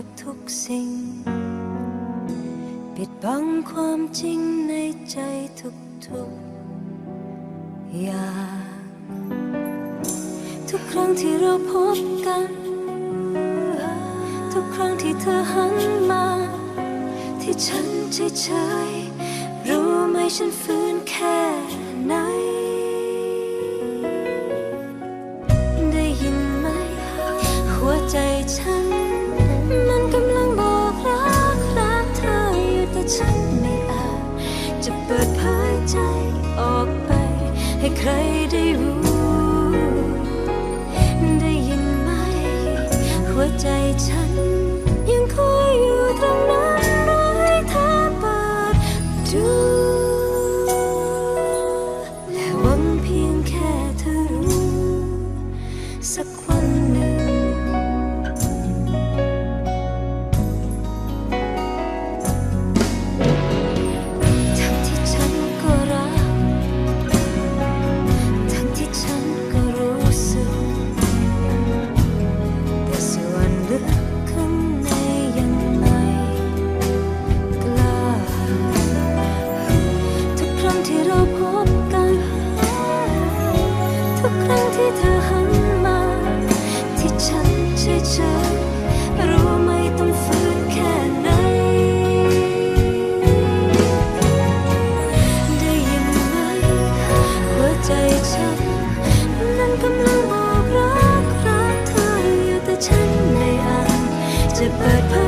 ก็บทุกสิ่ง ปิดบังความจริงในใจทุกทุกอย่างทุกครั้งที่เราพบกัน ทุกครั้งที่เธอหันมา ที่ฉันเฉยๆรู้ไหมฉันฟื้นแค่ไหน gekregen. to bird.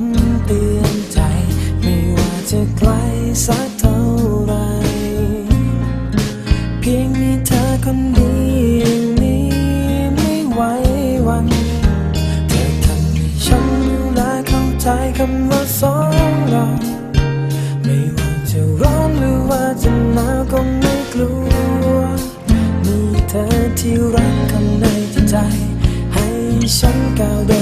ำเตือนใจ ไม่ว่าจะไกลสักเท่าไร เพียงมีเธอคนเดียวนี้ไม่ไหววัน เธอทำให้ฉันรู้และเข้าใจคำว่าสองเราไม่ว่าจะร้อนหรือว่าจะหนาวก็ไม่กลัว มีเธอที่รักข้าในใจ ให้ฉันก้าวเดิน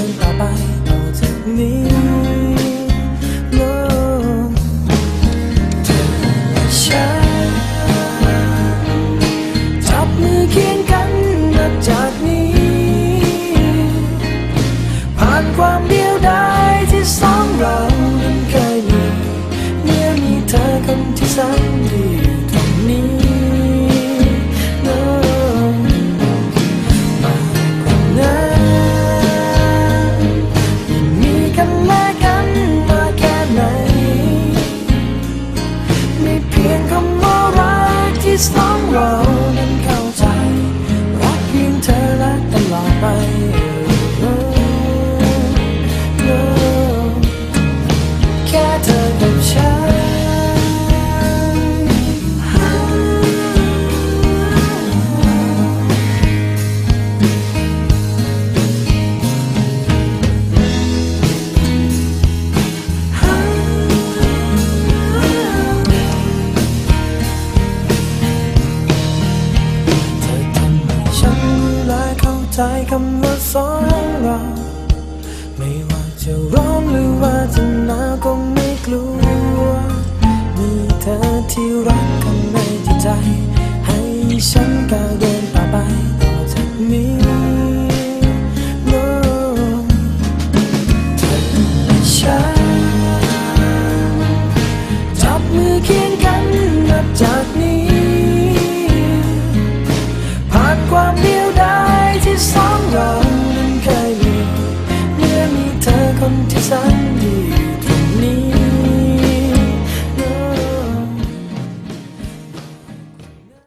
Jack Neal.